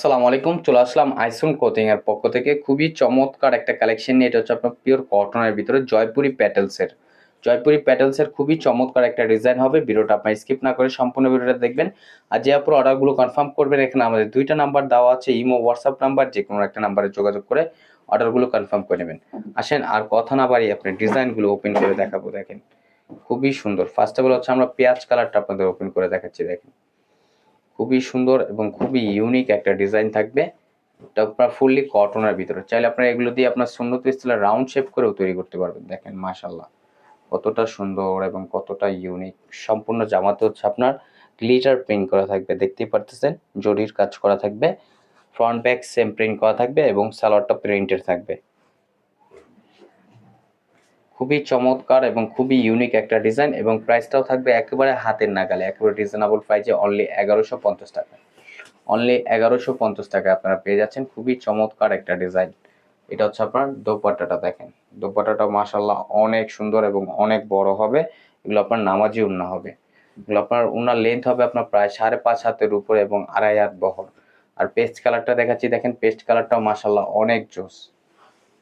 আসসালামু আলাইকুম, চলে আসলাম আইসুন কোচিং এর পক্ষ থেকে। খুবই চমৎকার একটা কালেকশন নিয়ে, এটা হচ্ছে আপনার পিওর কটনের ভিতরে জয়পুরি প্যাটেলসের জয়পুরি প্যাটেলসের খুবই চমৎকার একটা ডিজাইন হবে, ভিডিওটা আপনার স্কিপ না করে সম্পূর্ণ ভিডিওটা দেখবেন। আর যে আপনার অর্ডারগুলো কনফার্ম করবেন, এখানে আমাদের দুইটা নাম্বার দেওয়া আছে ইমো হোয়াটসঅ্যাপ নাম্বার যে কোনো একটা নাম্বারে যোগাযোগ করে অর্ডারগুলো কনফার্ম করে নেবেন। আসেন, আর কথা না বাড়িয়ে আপনি ডিজাইনগুলো ওপেন করে দেখাবো, দেখেন। খুবই সুন্দর। ফার্স্ট অফ অল হচ্ছে আমরা পেঁয়াজ কালারটা আপনাদের ওপেন করে দেখাচ্ছি, দেখেন। খুবই সুন্দর এবং খুবই ইউনিক একটা ডিজাইন থাকবে। এটা আপনার ফুললি কটনের ভিতরে। চাইলে আপনারা এগুলো দিয়ে আপনার সুন্নত স্টাইলের রাউন্ড শেপ করেও তৈরি করতে পারবেন, দেখেন মাশাল্লাহ কতটা সুন্দর এবং কতটা ইউনিক সম্পূর্ণ জামাতে হচ্ছে আপনার গ্লিটার প্রিন্ট করা থাকবে, দেখতেই পারতেছেন, জরির কাজ করা থাকবে। ফ্রন্ট ব্যাক সেম প্রিন্ট করা থাকবে এবং সালোয়ারটা প্রিন্টের থাকবে। খুবই চমৎকার এবং খুবই ইউনিক একটা ডিজাইন এবং প্রাইসটাও থাকবে একেবারে হাতের নাগালে, একেবারে রিজনেবল প্রাইসে অনলি এগারোশো পঞ্চাশ টাকা। অনলি এগারোশো পঞ্চাশ টাকা আপনারা পেয়ে যাচ্ছেন, খুবই চমৎকার একটা ডিজাইন এটা হচ্ছে আপনার দোপাট্টাটা দেখেন। দোপাট্টাটা মাসাল্লাহ অনেক সুন্দর এবং অনেক বড় হবে। এগুলো আপনার নামাজি উন্না হবে। এগুলো আপনার উনার লেন্থ হবে আপনার প্রায় সাড়ে পাঁচ হাতের উপরে এবং আড়াই হাত বহর। আর পেস্ট কালারটা দেখাচ্ছি, দেখেন পেস্ট কালারটাও মাসাল্লাহ অনেক জোস।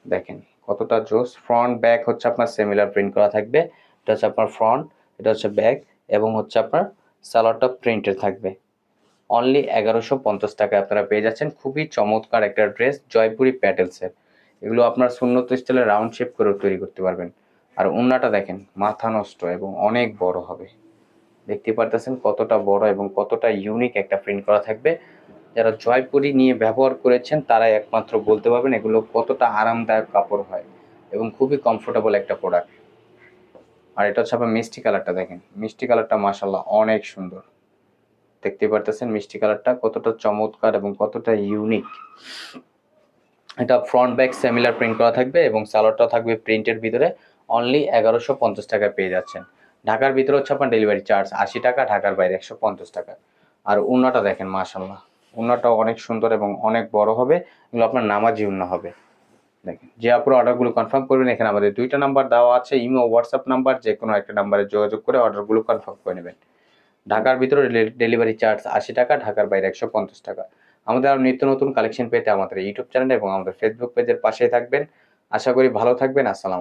দেখেন। কতটা জোস? ফ্রন্ট ব্যাক হচ্ছে আপনার সিমিলার প্রিন্ট করা থাকবে। এটা হচ্ছে আপনার ফ্রন্ট এটা হচ্ছে ব্যাক এবং হচ্ছে আপনার সালোয়ারটা প্রিন্টের থাকবে। অনলি এগারোশো পঞ্চাশ টাকায় আপনারা পেয়ে যাচ্ছেন। খুবই চমৎকার একটা ড্রেস জয়পুরি প্যাটেলসের এগুলো আপনার শূন্যত স্টাইলে রাউন্ড শেপ করেও তৈরি করতে পারবেন। আর উন্নাটা দেখেন, মাথা নষ্ট এবং অনেক বড় হবে। দেখতে পারতেছেন কতটা বড় এবং কতটা ইউনিক একটা প্রিন্ট করা থাকবে। যারা জয়পুরি নিয়ে ব্যবহার করেছেন, তারাই একমাত্র বলতে পারবেন এগুলো কতটা আরামদায়ক কাপড় হয় এবং খুবই কমফোর্টেবল একটা প্রোডাক্ট আর এটা হচ্ছে আপনার মিষ্টি কালারটা দেখেন। মিষ্টি কালারটা মাসাল্লাহ অনেক সুন্দর। দেখতে পারতেছেন মিষ্টি কালারটা কতটা চমৎকার এবং কতটা ইউনিক এটা ফ্রন্ট ব্যাক সেমিলার প্রিন্ট করা থাকবে এবং সালোয়ারটা থাকবে প্রিন্টের ভিতরে অনলি এগারোশো পঞ্চাশ টাকায় পেয়ে যাচ্ছেন। ঢাকার ভিতরে হচ্ছে আপনার ডেলিভারি চার্জ আশি টাকা, ঢাকার বাইরে একশো পঞ্চাশ টাকা। আর উন্নাটা দেখেন মাসাল্লাহ উন্নাটাও অনেক সুন্দর এবং অনেক বড় হবে। এগুলো আপনার নামাজি উন্না হবে। দেখেন, যে আপনার অর্ডারগুলো কনফার্ম করবেন, এখানে আমাদের দুইটা নাম্বার দেওয়া আছে ইমো হোয়াটসঅ্যাপ নাম্বার যে কোনো একটা নাম্বারে যোগাযোগ করে অর্ডারগুলো কনফার্ম করে নেবেন। ঢাকার ভিতরে ডেলিভারি চার্জ আশি টাকা, ঢাকার বাইরে একশো পঞ্চাশ টাকা। আমাদের আরও নিত্য নতুন কালেকশন পেতে আমাদের ইউটিউব চ্যানেল এবং আমাদের ফেসবুক পেজের পাশেই থাকবেন। আশা করি ভালো থাকবেন, আসসালাম